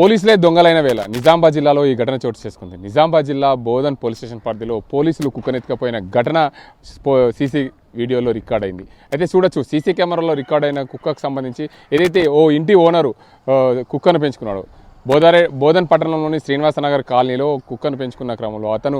పోలీసులే దొంగలైన వేళ నిజామాబాద్ జిల్లాలో ఈ ఘటన చోటు చేసుకుంది. నిజామాబాద్ జిల్లా బోధన్ పోలీస్ స్టేషన్ పరిధిలో పోలీసులు కుక్కనెత్తుకపోయిన ఘటన సీసీ వీడియోలో రికార్డ్ అయింది. అయితే చూడొచ్చు సీసీ కెమెరాలో రికార్డ్ అయిన కుక్కకు సంబంధించి ఏదైతే ఓ ఇంటి ఓనరు కుక్కను పెంచుకున్నాడు బోధారే బోధన్ పట్టణంలోని శ్రీనివాసనగర్ కాలనీలో కుక్కను పెంచుకున్న క్రమంలో అతను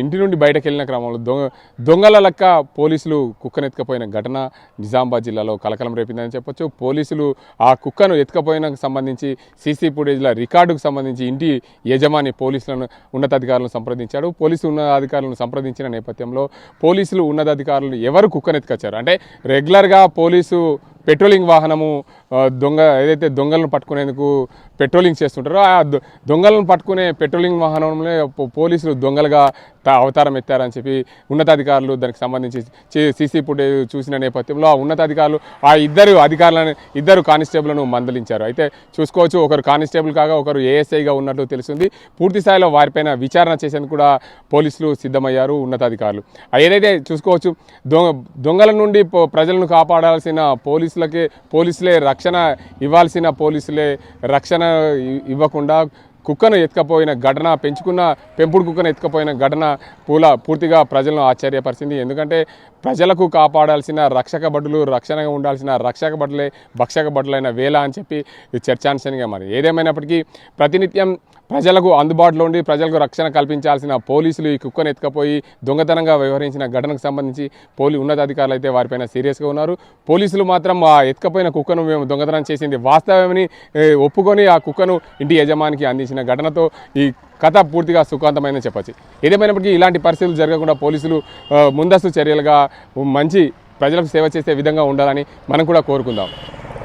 ఇంటి నుండి బయటకు వెళ్ళిన క్రమంలో దొంగ దొంగల లెక్క పోలీసులు కుక్కను ఎత్తుకపోయిన ఘటన నిజామాబాద్ జిల్లాలో కలకలం రేపిందని చెప్పొచ్చు. పోలీసులు ఆ కుక్కను ఎత్తుకపోయిన సంబంధించి సీసీ ఫుటేజ్ల రికార్డుకు సంబంధించి ఇంటి యజమాని పోలీసులను ఉన్నతాధికారులను సంప్రదించాడు. పోలీసు ఉన్నతాధికారులను సంప్రదించిన నేపథ్యంలో పోలీసులు ఉన్నతాధికారులు ఎవరు కుక్కను ఎత్తుకొచ్చారు అంటే రెగ్యులర్గా పోలీసు పెట్రోలింగ్ వాహనము దొంగ ఏదైతే దొంగలను పట్టుకునేందుకు పెట్రోలింగ్ చేస్తుంటారో ఆ దొ- దొంగలను పట్టుకునే పెట్రోలింగ్ వాహనంలో పోలీసులు దొంగలుగా త- అవతారం ఎత్తారని చెప్పి ఉన్నతాధికారులు దానికి సంబంధించి సీసీ ఫుటేజ్ చూసిన నేపథ్యంలో ఆ ఉన్నతాధికారులు ఆ ఇద్దరు అధికారులను ఇద్దరు కానిస్టేబుల్ను మందలించారు. అయితే చూసుకోవచ్చు ఒకరు కానిస్టేబుల్ కాగా ఒకరు ఏఎస్ఐగా ఉన్నట్లు తెలిసింది పూర్తి స్థాయిలో వారిపైన విచారణ చేసేందుకు కూడా పోలీసులు సిద్ధమయ్యారు ఉన్నతాధికారులు. ఏదైతే చూసుకోవచ్చు దొంగ దొంగల నుండి ప్రజలను కాపాడాల్సిన పోలీసులకే పోలీసులే రక్షణ ఇవ్వాల్సిన పోలీసులే రక్షణ ఇవ్వకుండా కుక్కను ఎత్తుకపోయిన ఘటన పెంచుకున్న పెంపుడు కుక్కను ఎత్తుకపోయిన ఘటన పూల పూర్తిగా ప్రజలను ఆశ్చర్యపరిచింది. ఎందుకంటే ప్రజలకు కాపాడాల్సిన రక్షక భటులు రక్షణగా ఉండాల్సిన రక్షక భటులే భక్షక భటులైన వేళ అని చెప్పి చర్చాంశంగా మరి. ఏదేమైనప్పటికీ ప్రతినిత్యం ప్రజలకు అందుబాటులో ఉండి ప్రజలకు రక్షణ కల్పించాల్సిన పోలీసులు ఈ కుక్కను ఎత్తుకపోయి దొంగతనంగా వ్యవహరించిన ఘటనకు సంబంధించి పోలీ ఉన్నతాధికారులు అయితే వారిపైన సీరియస్గా ఉన్నారు. పోలీసులు మాత్రం ఆ ఎత్తుకపోయిన కుక్కను మేము దొంగతనం చేసింది వాస్తవమని ఒప్పుకొని ఆ కుక్కను ఇంటి యజమానికి అందించిన ఘటనతో ఈ కథ పూర్తిగా సుఖాంతమైందని చెప్పచ్చు. ఏదేమైనప్పటికీ ఇలాంటి పరిస్థితులు జరగకుండా పోలీసులు ముందస్తు చర్యలుగా మంచి ప్రజలకు సేవ చేసే విధంగా ఉండాలని మనం కూడా కోరుకుందాం.